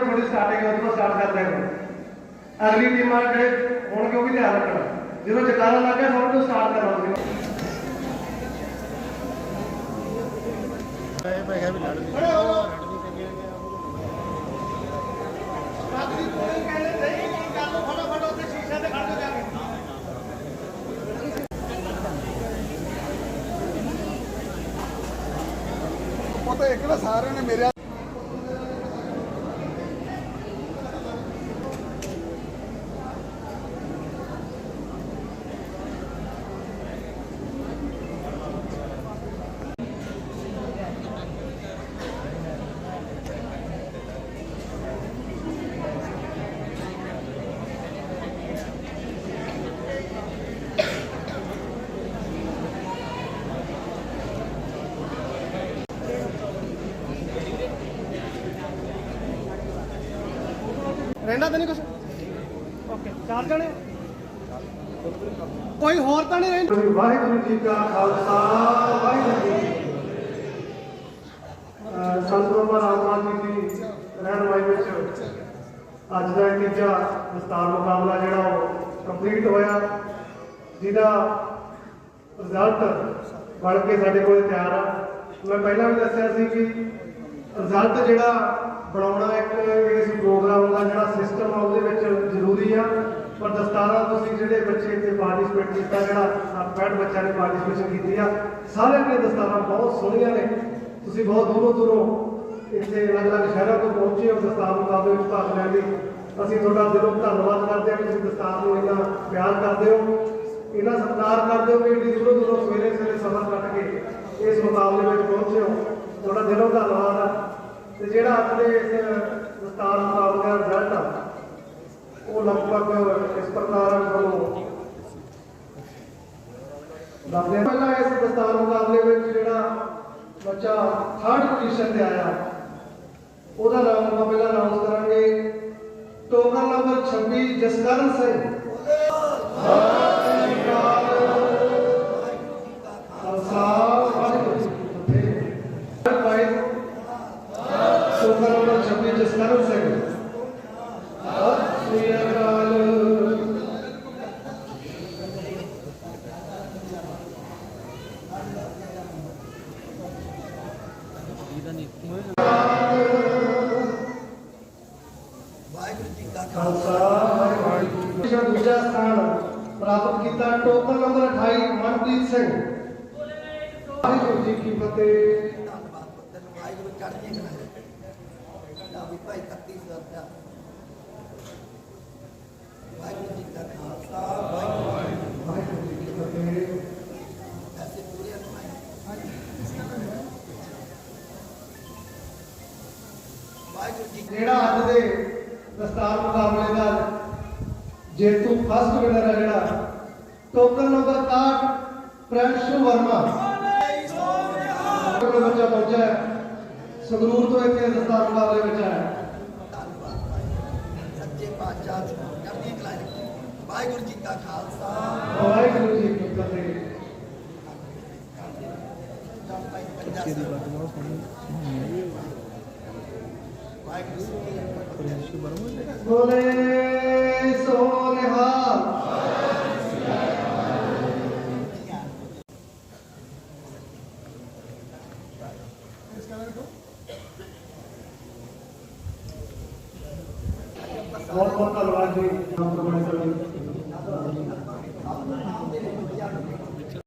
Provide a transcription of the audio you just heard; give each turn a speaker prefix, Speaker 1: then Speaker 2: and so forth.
Speaker 1: ਹੁਣ ਥੋੜੀ ਸਟਾਰਟਿੰਗ ਹੈ ਉਦੋਂ ਸਟਾਰਟ ਕਰਦੇ ਹਾਂ ਅਗਲੀ ਟੀਮਾਂ ਜਿਹੜੇ ਹੁਣ ਕਿਉਂ ਵੀ ਧਿਆਨ ਰੱਖਣਾ। ਜਦੋਂ ਜਕਾਰਾ ਲੱਗ ਗਿਆ, ਸਭ ਤੋਂ ਸਟਾਰਟ ਕਰਨਾ ਸੀ
Speaker 2: ਉਹ ਤਾਂ ਇੱਕ ਨਾ ਸਾਰਿਆਂ ਨੇ ਮੇਰੇ
Speaker 1: ਰਹਿੰਦਾ ਤਾਂ ਨਹੀਂ ਕੁਝ ਓਕੇ ਚਾਰ ਜਣੇ? ਕੋਈ ਹੋਰ ਤਾਂ ਨਹੀਂ ਰਹਿੰਦਾ? ਵਾਹਿਗੁਰੂ ਜੀ ਕਾ ਖਾਲਸਾ ਵਾਹਿਗੁਰੂ ਜੀ ਕੀ ਫਤਿਹ। ਸੰਤ ਬਾਬਾ ਰਾਮਦਾਸ ਜੀ ਦੀ ਰਹਿਨਮਾਈ ਵਿੱਚ ਅੱਜ ਦਾ ਇਹ ਤੀਜਾ ਵਿਸਤਾਰ ਮੁਕਾਬਲਾ ਜਿਹੜਾ ਉਹ ਕੰਪਲੀਟ ਹੋਇਆ ਜਿਹਦਾ ਰਿਜ਼ਲਟ ਬਣ ਕੇ ਸਾਡੇ ਕੋਲ ਤਿਆਰ ਆ। ਮੈਂ ਪਹਿਲਾਂ ਵੀ ਦੱਸਿਆ ਸੀ ਕਿ ਰਿਜ਼ਲਟ ਜਿਹੜਾ ਬਣਾਉਣਾ ਇੱਕ ਇਸ ਪ੍ਰੋਗਰਾਮ ਦਾ ਜਿਹੜਾ ਸਿਸਟਮ ਆ, ਉਹਦੇ ਵਿੱਚ ਜ਼ਰੂਰੀ ਆ। ਪਰ ਦਸਤਾਰਾਂ ਤੁਸੀਂ ਜਿਹੜੇ ਬੱਚੇ ਇੱਥੇ ਪਾਰਟਿਸਿਪੇਟ ਕੀਤਾ, ਜਿਹੜਾ 60 ਬੱਚਿਆਂ ਨੇ ਪਾਰਟਿਸਿਪੇਸ਼ਨ ਕੀਤੀ ਆ, ਸਾਰਿਆਂ ਦੀਆਂ ਦਸਤਾਰਾਂ ਬਹੁਤ ਸੋਹਣੀਆਂ ਨੇ। ਤੁਸੀਂ ਬਹੁਤ ਦੂਰੋਂ ਦੂਰੋਂ ਇੱਥੇ ਅਲੱਗ-ਅਲੱਗ ਸ਼ਹਿਰਾਂ ਤੋਂ ਪਹੁੰਚੇ ਹੋ, ਦਸਤਾਰ ਮੁਕਾਬਲੇ ਵਿੱਚ ਭਾਗ ਲੈਣ ਲਈ। ਅਸੀਂ ਤੁਹਾਡਾ ਦਿਲੋਂ ਧੰਨਵਾਦ ਕਰਦੇ ਹਾਂ ਕਿ ਤੁਸੀਂ ਦਸਤਾਰ ਨੂੰ ਇੰਨਾ ਪਿਆਰ ਕਰਦੇ ਹੋ। ਇੰਨਾ ਸਤਿਕਾਰ ਕਰਦੇ ਹੋ ਕਿ ਦੂਰੋਂ ਦੂਰੋਂ ਸਵੇਰੇ ਸਵੇਰੇ ਸਫ਼ਰ ਕੱਟ ਕੇ ਇਸ ਮੁਕਾਬਲੇ ਵਿੱਚ ਪਹੁੰਚੇ ਹੋ। ਤੁਹਾਡਾ ਦਿਲੋਂ ਧੰਨਵਾਦ ਜਿਹੜਾ ਅੱਜ ਦੇ ਇਸ ਦਸਤਾਰ ਮੁਕਾਬਲੇ ਦਾ ਰਿਜ਼ਲਟ ਆ, ਉਹ ਲਗਭਗ ਇਸ ਪ੍ਰਕਾਰ ਤੁਹਾਨੂੰ ਦੱਸਦੇ ਪਹਿਲਾਂ ਇਸ ਦਸਤਾਰ ਮੁਕਾਬਲੇ ਵਿੱਚ ਜਿਹੜਾ ਬੱਚਾ ਥਰਡ ਪੋਜੀਸ਼ਨ ਤੇ ਆਇਆ, ਉਹਦਾ ਨਾਮ ਆਪਾਂ ਪਹਿਲਾਂ ਅਨਾਉਂਸ ਕਰਾਂਗੇ। Token number 26 Jaskaran Singh. Khalsa ਕੀਤਾ ਟੋਕਨ ਨੰਬਰ 28 ਮਨਪ੍ਰੀਤ ਸਿੰਘ ਵਾਹਿਗੁਰੂ ਜੀ ਕੀ ਫਤਿਹ
Speaker 2: ਧੰਨਵਾਦ ਪੁੱਤਰ ਵਾਹਿਗੁਰੂ ਚੜ੍ਹਦੀ ਕਲਾ ਨਾ ਵੀ ਭਾਈ 31 ਸਰਦਾ ਵਾਹਿਗੁਰੂ ਜੀ ਕਾ ਖਾਲਸਾ ਵਾਹਿਗੁਰੂ
Speaker 1: ਵਾਹਿਗੁਰੂ ਜੀ ਕੀ ਫਤਿਹ
Speaker 2: ਐਸੇ ਪੂਰੇ ਅਨੁਮਾਨ ਵਾਹਿਗੁਰੂ ਜੀ
Speaker 1: ਜਿਹੜਾ ਅੱਜ ਦੇ ਦਸਤਾਰ ਮੁਕਾਬਲੇ ਦਾ ਜੇਤੂ ਫਸਟ ਵਿਨਰ ਹੈ ਜਿਹੜਾ? Token number 61 Prinshu Verma. ਉਹ ਬੱਚਾ ਪਹੁੰਚਿਆ ਹੈ। ਸੰਗਰੂਰ ਤੋਂ ਇੱਥੇ ਦਸਤਾਰ ਮੁਕਾਬਲੇ ਵਿੱਚ ਆਇਆ
Speaker 2: ਸੱਚੇ ਪਾਤਸ਼ਾਹ ਚੜ੍ਹਦੀ ਕਲਾ ਰੱਖੀ ਵਾਹਿਗੁਰੂ ਜੀ ਕਾ ਖਾਲਸਾ।
Speaker 1: ਵਾਹਿਗੁਰੂ ਜੀ ਕੀ ਫਤਿਹ।
Speaker 2: ਜੀ ਕੀ ਫਤਿਹ
Speaker 1: ਬੋਲੇ ਸੋ ਨਿਹਾਲ ਬਹੁਤ ਬਹੁਤ